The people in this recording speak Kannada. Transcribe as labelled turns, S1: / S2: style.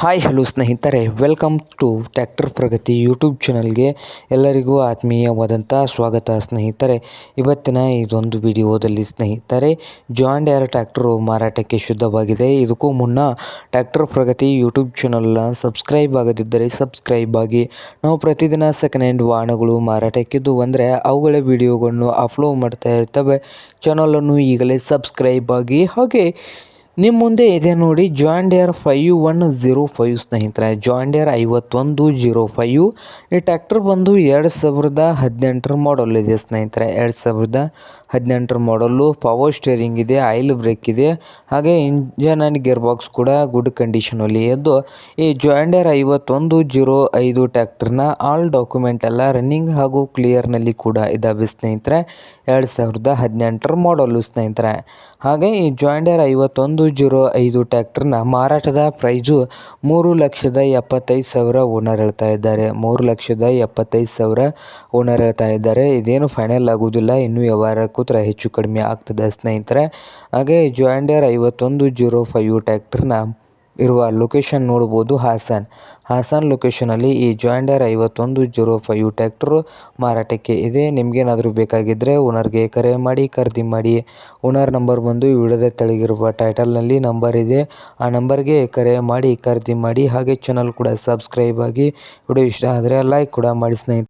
S1: ಹಾಯ್ ಹಲೋ ಸ್ನೇಹಿತರೆ, welcome to tractor Pragati YouTube ಚಾನಲ್ಗೆ ಎಲ್ಲರಿಗೂ ಆತ್ಮೀಯವಾದಂಥ ಸ್ವಾಗತ ಸ್ನೇಹಿತರೆ. ಇವತ್ತಿನ ಇದೊಂದು ವಿಡಿಯೋದಲ್ಲಿ ಸ್ನೇಹಿತರೆ ಜಾನ್ ಡ್ಯಾರ್ ಟ್ಯಾಕ್ಟರು ಮಾರಾಟಕ್ಕೆ ಶುದ್ಧವಾಗಿದೆ. ಇದಕ್ಕೂ ಮುನ್ನ ಟ್ಯಾಕ್ಟರ್ ಪ್ರಗತಿ ಯೂಟ್ಯೂಬ್ ಚಾನಲ್ನ ಸಬ್ಸ್ಕ್ರೈಬ್ ಆಗದಿದ್ದರೆ ಸಬ್ಸ್ಕ್ರೈಬ್ ಆಗಿ. ನಾವು ಪ್ರತಿದಿನ ಸೆಕೆಂಡ್ ಹ್ಯಾಂಡ್ ವಾಹನಗಳು ಮಾರಾಟಕ್ಕಿದ್ದು ಅಂದರೆ ಅವುಗಳ ವಿಡಿಯೋಗಳನ್ನು ಅಪ್ಲೋಡ್ ಮಾಡ್ತಾ ಇರ್ತವೆ. ಚಾನಲನ್ನು ಈಗಲೇ ಸಬ್ಸ್ಕ್ರೈಬ್ ಆಗಿ. ಹಾಗೆ ನಿಮ್ಮ ಮುಂದೆ ಇದೆ ನೋಡಿ John Deere Deere five one zero five ಸ್ನೇಹಿತರೆ. ಜಾಂಡಿಯರ್ ಡಿಯರ್ ಐವತ್ತೊಂದು ಜೀರೋ ಫೈವ್ ಈ ಟ್ಯಾಕ್ಟರ್ ಬಂದು ಎರಡು ಸಾವಿರದ ಹದಿನೆಂಟರ ಮಾಡಲ್ ಇದೆ ಸ್ನೇಹಿತರೆ. ಎರಡು ಸಾವಿರದ ಹದಿನೆಂಟರ ಮಾಡಲ್ಲು ಪವರ್ ಸ್ಟೇರಿಂಗ್ ಇದೆ ಆಯಿಲ್ ಬ್ರೇಕ್ ಇದೆ, ಹಾಗೆ ಇಂಜನ್ ಆ್ಯಂಡ್ ಗೇರ್ ಬಾಕ್ಸ್ ಕೂಡ ಗುಡ್ ಕಂಡೀಷನಲ್ಲಿ ಇದ್ದು ಈ ಜಾಂಡಿಯರ್ ಡಿಯರ್ ಐವತ್ತೊಂದು ಜೀರೋ ಐದು ಟ್ಯಾಕ್ಟರ್ನ ಆಲ್ ಡಾಕ್ಯುಮೆಂಟ್ ಎಲ್ಲ ರನ್ನಿಂಗ್ ಹಾಗೂ ಕ್ಲಿಯರ್ನಲ್ಲಿ ಕೂಡ ಇದ್ದಾವೆ ಸ್ನೇಹಿತರೆ. ಎರಡು ಸಾವಿರದ ಹದಿನೆಂಟರ ಮಾಡಲ್ಲು ಸ್ನೇಹಿತರೆ. ಹಾಗೆ ಈ ಜಾಂಡಿಯರ್ ಐವತ್ತೊಂದು ಜೀರೋ ಐದು ಟ್ಯಾಕ್ಟರ್ನ ಮಾರಾಟದ ಪ್ರೈಜು ಮೂರು ಲಕ್ಷದ ಎಪ್ಪತ್ತೈದು ಸಾವಿರ ಓನರ್ ಹೇಳ್ತಾ ಇದ್ದಾರೆ. ಮೂರು ಲಕ್ಷದ ಎಪ್ಪತ್ತೈದು ಸಾವಿರ ಓನರ್ ಹೇಳ್ತಾ ಇದ್ದಾರೆ. ಇದೇನು ಫೈನಲ್ ಆಗೋದಿಲ್ಲ ಇನ್ನೂ ವ್ಯವಹಾರ ಕೂತ್ರ ಹೆಚ್ಚು ಕಡಿಮೆ ಆಗ್ತದೆ ಸ್ನೇಹಿತರೆ. ಹಾಗೆ ಜಾಯಿಂಡರ್ ಐವತ್ತೊಂದು ಜೀರೋ ಫೈವ್ ಟ್ಯಾಕ್ಟರ್ನ ಇರುವ ಲೊಕೇಶನ್ ನೋಡಬಹುದು ಹಾಸನ್. ಹಾಸನ್ ಲೊಕೇಶನಲ್ಲಿ ಈ ಜಾಯಿಂಡರ್ ಐವತ್ತೊಂದು ಜೀರೋ ಫೈವ್ ಟ್ಯಾಕ್ಟ್ರು ಮಾರಾಟಕ್ಕೆ ಇದೆ. ನಿಮಗೇನಾದರೂ ಬೇಕಾಗಿದ್ದರೆ ಓನರ್ಗೆ ಕರೆ ಮಾಡಿ, ಖರೀದಿ ಮಾಡಿ. ಓನರ್ ನಂಬರ್ ಬಂದು ವಿಡಿಯೋದ ತೆಳಗಿರುವ ಟೈಟಲ್ನಲ್ಲಿ ನಂಬರ್ ಇದೆ. ಆ ನಂಬರ್ಗೆ ಕರೆ ಮಾಡಿ, ಖರೀದಿ ಮಾಡಿ. ಹಾಗೆ ಚಾನಲ್ ಕೂಡ ಸಬ್ಸ್ಕ್ರೈಬ್ ಆಗಿ. ವಿಡಿಯೋ ಇಷ್ಟ ಆದರೆ ಲೈಕ್ ಕೂಡ ಮಾಡಿ ಸ್ನೇಹಿತರೆ.